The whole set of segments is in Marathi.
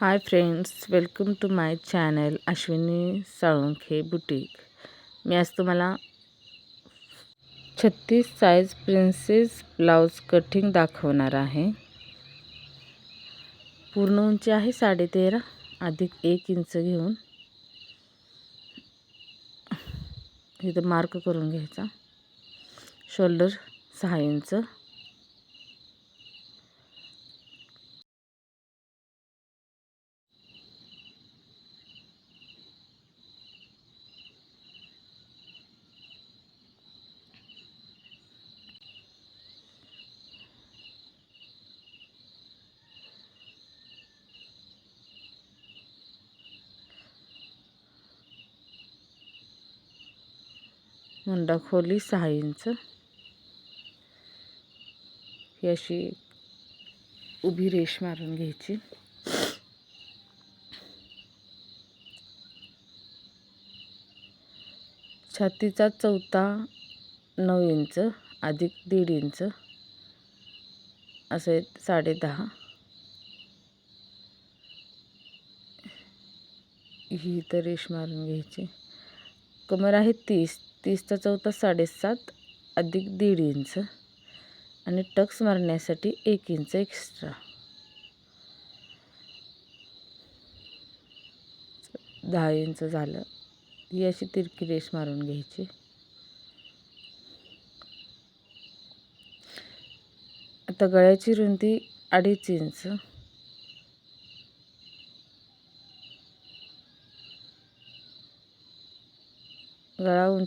Hi friends welcome to my channel Ashwini Salunkhe boutique मी आज तुम्हाला छत्तीस साईज प्रिन्सेस ब्लाऊज कटिंग दाखवणार आहे. पूर्ण उंची आहे साडेतेरा अधिक एक इंच घेऊन. इथं मार्क करून घ्यायचा. शोल्डर सहा इंच. मुंडा खोली सहा इंच. ही अशी उभी रेष मारून घ्यायची. छातीचा चौथा नऊ इंच अधिक दीड इंच. असे साडे दहा. ही तर रेष मारून घ्यायची. कमर आहे तीस तीसचा चौथा साडेसात अधिक दीड इंच आणि टक्स मारण्यासाठी एक इंच एक्स्ट्रा. दहा इंच झालं. ही अशी तिरकी रेश मारून घ्यायची. आता गळ्याची रुंदी अडीच इंच.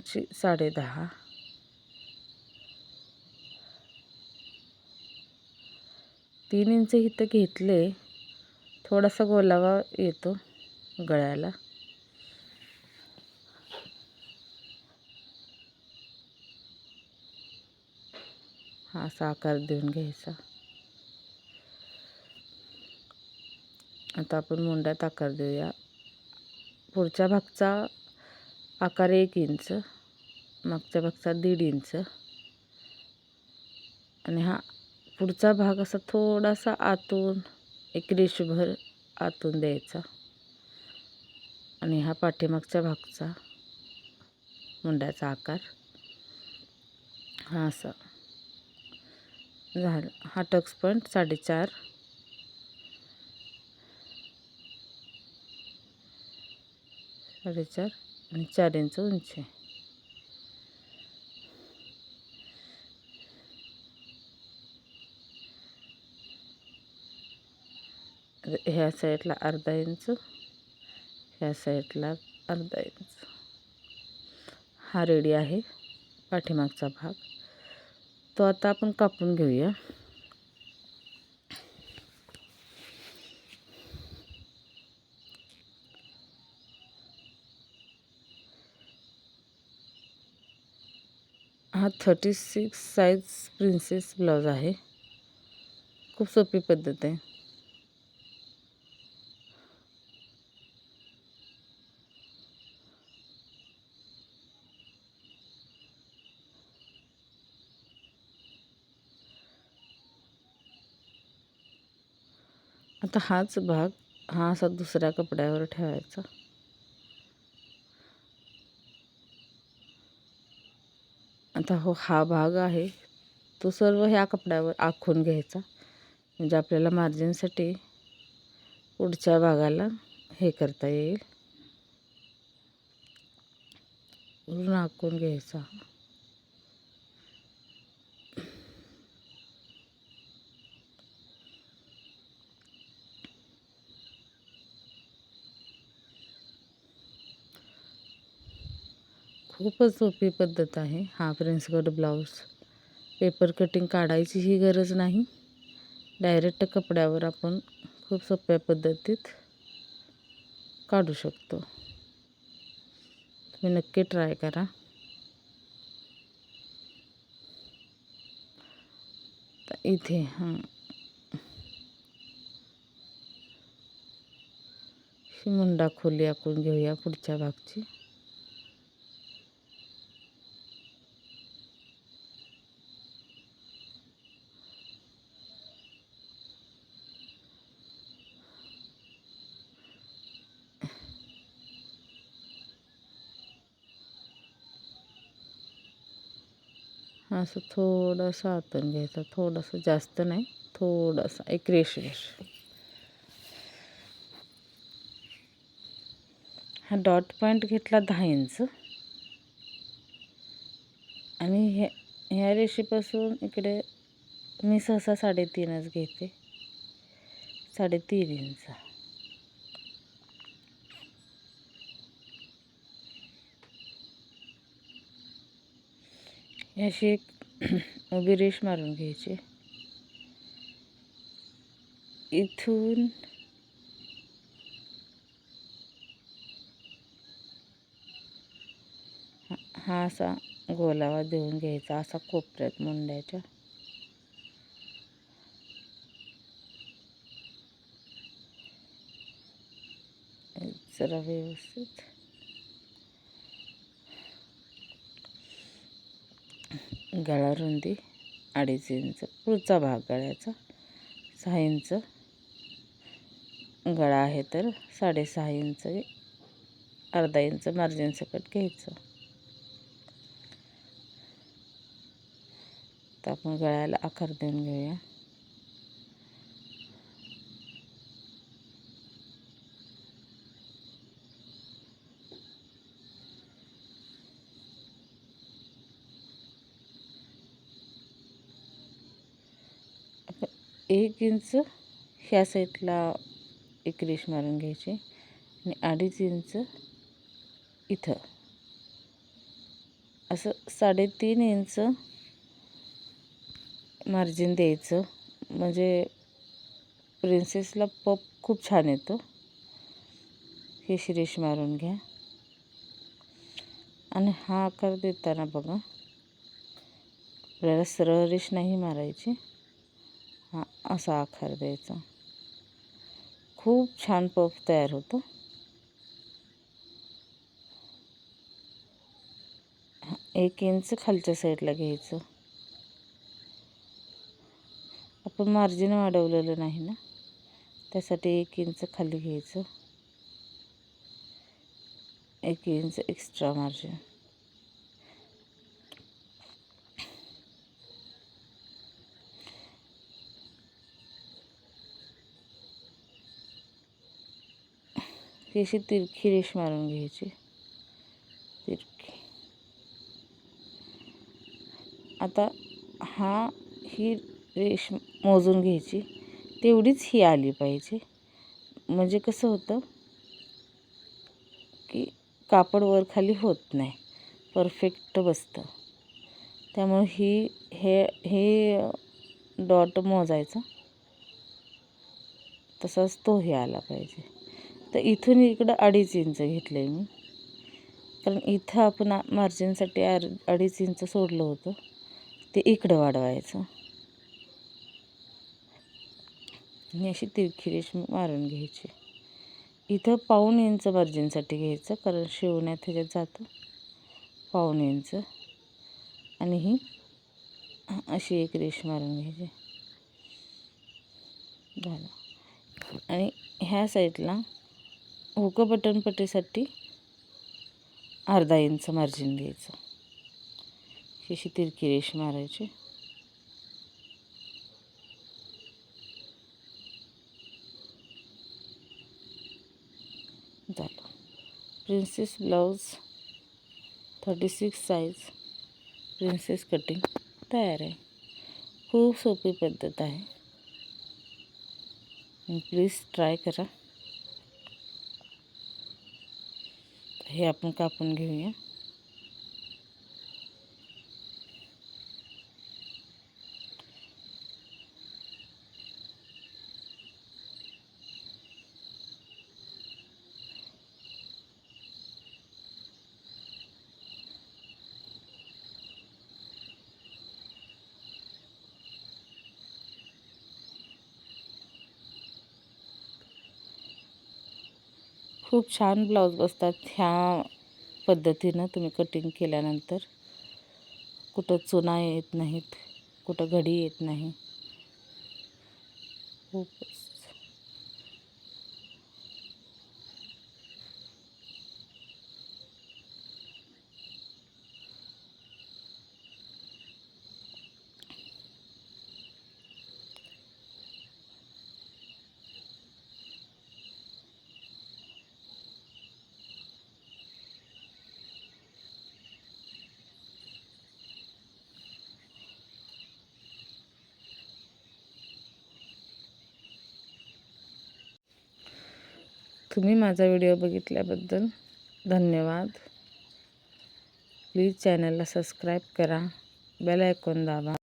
गळा साडेदहा साडे दहा. तीन इंच इथं घेतले थोडासा गोलावा येतो गळ्याला. हा असा आकार देऊन घ्यायचा. आता आपण मुंड्यात आकार देऊया. पुढच्या भागचा आकार एक इंच. मागच्या भागचा दीड इंच. आणि हा पुढचा भाग असा थोडासा आतून एक रेषभर आतून द्यायचा. आणि हा पाठीमागच्या भागचा मुंड्याचा आकार. हा असा. झाला. हा टक्स पॉईंट साडेचार. साडेचार आणि चार इंच उंची. ह्या साईडला अर्धा इंच ह्या साईडला अर्धा इंच. हा रेडी आहे पाठीमागचा भाग. तो आता आपण कापून घेऊया. हा thirty six size princess blouse आहे. खूप सोपी पद्धत आहे. आता हाच भाग हा असा दुसऱ्या कपड्यावर ठेवायचा. आता हो हा भाग आहे. तो सर्व ह्या कपड्यावर आखून घ्यायचा. म्हणजे आपल्याला मार्जिनसाठी पुढच्या भागाला हे करता येईल. पूर्ण आखून घ्यायचा खूपच सोपी पद्धत आहे हा prince cut blouse. Paper cutting काढायची ही गरज नाही. डायरेक्ट कपड्यावर आपण खूप सोप्या पद्धतीत काढू शकतो. तुम्ही नक्की ट्राय करा. इथे, हाँ. मुंडा खोली आखून घेऊया पुढच्या भागची. असं थोडंसं आतून घ्यायचं. थोडंसं जास्त नाही थोडंसं. एक रेषभर हा डॉट पॉईंट घेतला दहा इंच. आणि ह्या ह्या रेषेपासून इकडे मी सहसा साडेतीनच घेते. साडेतीन इंच. अशी एक उभी रेष मारून घ्यायची. इथून हा असा गोलावा देऊन घ्यायचा असा कोपऱ्यात मुंड्याच्या. जरा व्यवस्थित. गळा रुंदी अडीच इंच पुढचा भाग गळ्याचा सहा इंच. गळा आहे तर साडेसहा इंच अर्धा इंच मार्जिन सकट घ्यायचं. तर आपण गळ्याला आकार देऊन घेऊया. एक इंच ह्या साईडला एक रेश मारून घ्यायची आणि अडीच इंच इथं. असं साडेतीन इंच मार्जिन द्यायचं. म्हणजे प्रिन्सेसला पप खूप छान येतो. हे शिरेश मारून घ्या. आणि हा आकार देताना बघा. आपल्याला सरळ रेश नाही मारायची. हा असा आकार द्यायचा. खूप छान पफ तयार होतो. एक इंच खालच्या साईडला घ्यायचं. आपण मार्जिन वाढवलेलं नाही ना? त्यासाठी एक इंच खाली घ्यायचं. एक इंच एक्स्ट्रा मार्जिन ती अशी तिरखी रेष मारून घ्यायची. तिरखी. आता हा ही रेष मोजून घ्यायची. तेवढीच ही आली पाहिजे. म्हणजे कसं होतं की कापड वर खाली होत नाही. परफेक्ट बसतं. त्यामुळे ही हे हे डॉट मोजायचा. तसाच तोही आला पाहिजे. तर इथून इकडं अडीच इंच घेतलं आहे मी. कारण इथं आपण मार्जिनसाठी अर अडीच इंच सोडलं होतं. ते इकडं वाढवायचं. आणि अशी तिरखी रेष मारून घ्यायची. इथं पाऊण इंच मार्जिनसाठी घ्यायचं कारण शिवण्यात ह्याच्यात जातं. पाऊण इंच. आणि ही अशी एक रेष मारून घ्यायची. झालं. आणि ह्या साईडला हुक बटन पट्टीसाठी अर्धा इंच मार्जिन द्यायचं अशी तिरकी रेष मारायची. झालं. Princess blouse thirty six size princess cutting तयार आहे. खूप सोपी पद्धत आहे. प्लीज ट्राय करा. हे आपण कापून घेऊया. खूप छान ब्लाऊज बसतात ह्या पद्धतीनं तुम्ही कटिंग केल्यानंतर. कुठं चुना येत नाहीत कुठं घडी येत नाही. खूप तुम्ही माझा व्हिडिओ बघितल्याबद्दल धन्यवाद. प्लीज चॅनलला सबस्क्राईब करा. बेल आयकॉन दाबा.